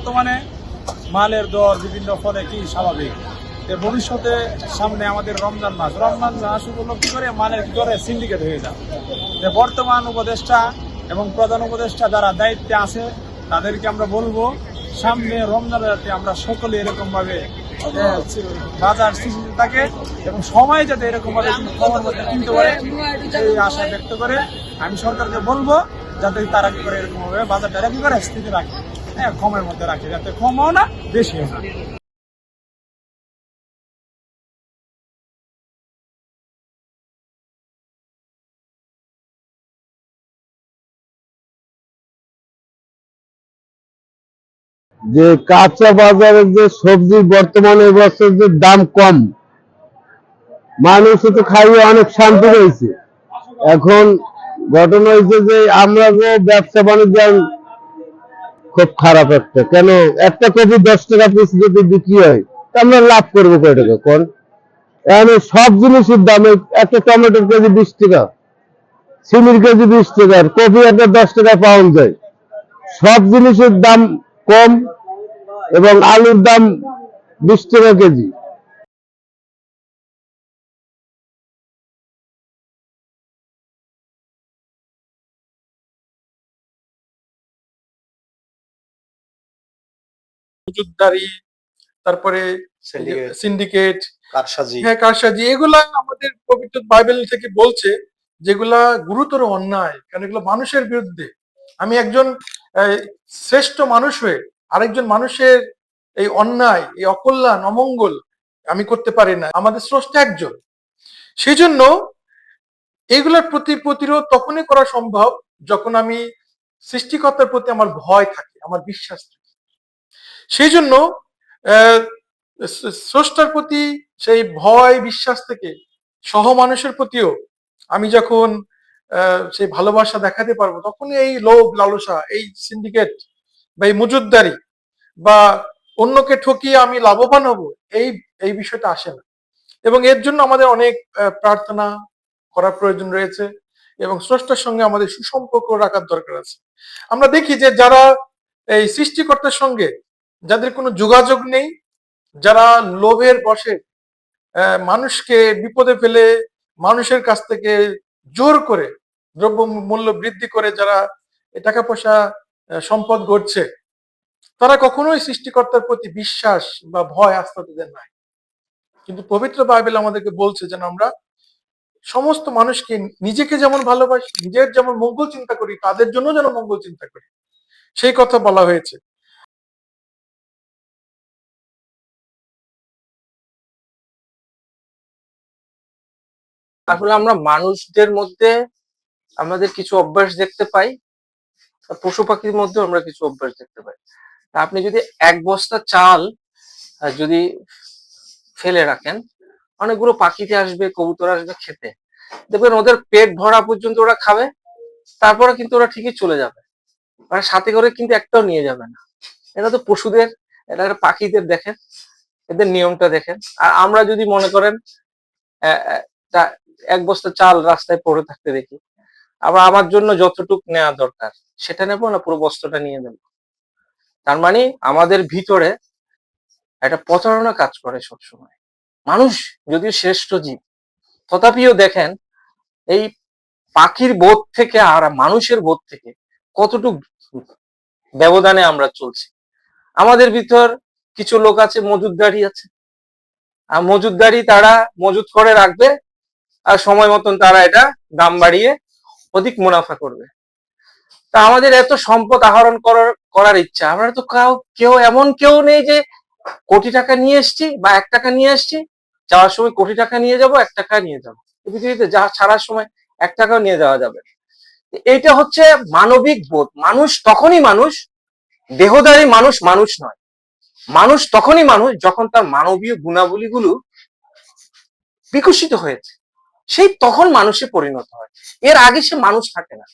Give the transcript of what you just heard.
বর্তমানে মালের দর বিভিন্ন ফলে কি স্বাভাবিক? ভবিষ্যতে সামনে আমাদের রমজান মাস। রমজান মাস উপলব্ধি করে মালের দরে সিন্ডিকেট হয়ে যায় যে বর্তমান উপদেষ্টা এবং প্রধান উপদেষ্টা যারা দায়িত্বে আছে, তাদেরকে আমরা বলব, সামনে রমজান রাতে আমরা সকলে এরকমভাবে বাজার স্থিতিশীল থাকে এবং সময় যাতে এরকমভাবে কিনতে পারে সেই আশা ব্যক্ত করে আমি সরকারকে বলব, যাতে তারা কি করে এরকমভাবে বাজারটা কি করে, স্থিতি রাখে। হ্যাঁ কমের মধ্যে রাখে, যাতে কমও না, বেশিও না। যে কাঁচা বাজারের যে সবজি বর্তমানে এবছর যে দাম কম মানুষ তো খাইয়ে অনেক শান্তি পেয়েছে। এখন ঘটনা হয়েছে যে আমরা যে ব্যবসা বাণিজ্য খুব খারাপ একটা। কেন? একটা কপি দশ টাকা পিস যদি বিক্রি হয় আমরা লাভ করব কয় টাকা, কোন? এখন সব জিনিসের দাম একটা টমেটোর কেজি বিশ টাকা, সিমির কেজি বিশ টাকা কপি একটা দশ টাকা পাওয়া যায় সব জিনিসের দাম কম এবং আলুর দাম বিশ টাকা কেজি। মজুদদারি তারপরে সিন্ডিকেট কারসাজি। হ্যাঁ কারসাজি এগুলা আমাদের পবিত্র বাইবেল থেকে বলছে যেগুলা গুরুতর অন্যায় কারণ এগুলো মানুষের বিরুদ্ধে। আমি একজন শ্রেষ্ঠ মানুষ হয়ে আরেকজন মানুষের এই অন্যায় এই অকল্যাণ অমঙ্গল আমি করতে পারি না। আমাদের স্রষ্টা একজন। সেই জন্য এগুলোর প্রতি প্রতিরোধ তখনই করা সম্ভব যখন আমি সৃষ্টিকর্তার প্রতি আমার ভয় থাকে আমার বিশ্বাস থাকে। সেই জন্য স্রষ্টার প্রতি সেই ভয়, বিশ্বাস থেকে সহ মানুষের প্রতিও আমি যখন সেই ভালোবাসা দেখাতে পারব, তখনই এই লোভ, লালসা, এই সিন্ডিকেট বা এই মজুদদারি বা অন্যকে ঠকিয়ে আমি লাভবান হব, এই এই বিষয়টা আসে না। এবং এর জন্য আমাদের অনেক প্রার্থনা করার প্রয়োজন রয়েছে এবং স্রষ্টার সঙ্গে আমাদের সুসম্পর্ক রাখার দরকার আছে। আমরা দেখি যে যারা এই সৃষ্টিকর্তার সঙ্গে যাদের কোনো যোগাযোগ নেই, যারা লোভের বসে মানুষকে বিপদে ফেলে, মানুষের কাছ থেকে জোর করে দ্রব্য মূল্য বৃদ্ধি করে যারা টাকা পয়সা সম্পদ গড়ছে, তারা কখনোই সৃষ্টিকর্তার প্রতি বিশ্বাস বা ভয় আস্থা তাদের নাই। কিন্তু পবিত্র বাইবেল আমাদেরকে বলছে যেন আমরা সমস্ত মানুষকে নিজেকে যেমন ভালোবাসি, নিজের যেমন মঙ্গল চিন্তা করি, তাদের জন্য যেন মঙ্গল চিন্তা করি। সেই কথা বলা হয়েছে। আসলে আমরা মানুষদের মধ্যে আমাদের কিছু অভ্যাস দেখতে পাই পশু পাখির মধ্যেও আমরা কিছু অভ্যাস দেখতে পাই। আপনি যদি এক বস্তা চাল যদি ফেলে রাখেন, অনেকগুলো পাখিতে আসবে, কবুতর আসবে খেতে। দেখবেন ওদের পেট ভরা পর্যন্ত ওরা খাবে, তারপরে কিন্তু ওরা ঠিকই চলে যাবে। মানে সাথে করে কিন্তু একটাও নিয়ে যাবে না। এটা তো পশুদের, এটা পাখিদের দেখেন, এদের নিয়মটা দেখেন। আর আমরা যদি মনে করেন এক বস্তা চাল রাস্তায় পড়ে থাকতে দেখি। আবার আমার জন্য যতটুক নেওয়া দরকার, সেটা নেব না, পুরো বস্তাটা নিয়ে নেব। তার মানে আমাদের ভিতরে একটা প্রতারণা কাজ করে সবসময়। মানুষ যদিও শ্রেষ্ঠ জীব, তথাপিও দেখেন এই পাখির বোধ থেকে আর মানুষের বোধ থেকে কতটুক ব্যবধানে আমরা চলছি। আমাদের ভিতর কিছু লোক আছে মজুদদারি আছে। আর মজুদদারি তারা মজুদ করে রাখবে আর সময় মতন তারা এটা দাম বাড়িয়ে অধিক মুনাফা করবে। তা আমাদের এত সম্পদ আহরণ করার করার ইচ্ছা, আমরা তো কাউ, কেউ এমন কেউ নেই যে কোটি টাকা নিয়ে এসছি বা এক টাকা নিয়ে এসছি, যাওয়ার সময় কোটি টাকা নিয়ে যাব, এক টাকা নিয়ে যাব। পৃথিবীতে যা ছাড়ার সময় এক টাকাও নিয়ে যাওয়া যাবে না। এইটা হচ্ছে মানবিক বোধ। মানুষ তখনই মানুষ দেহধারী মানুষ মানুষ নয়। মানুষ তখনই মানুষ যখন তার মানবীয় গুণাবলীগুলো বিকশিত হয়েছে। সেই তখন মানুষে পরিণত হয়। এর আগে সে মানুষ থাকে না।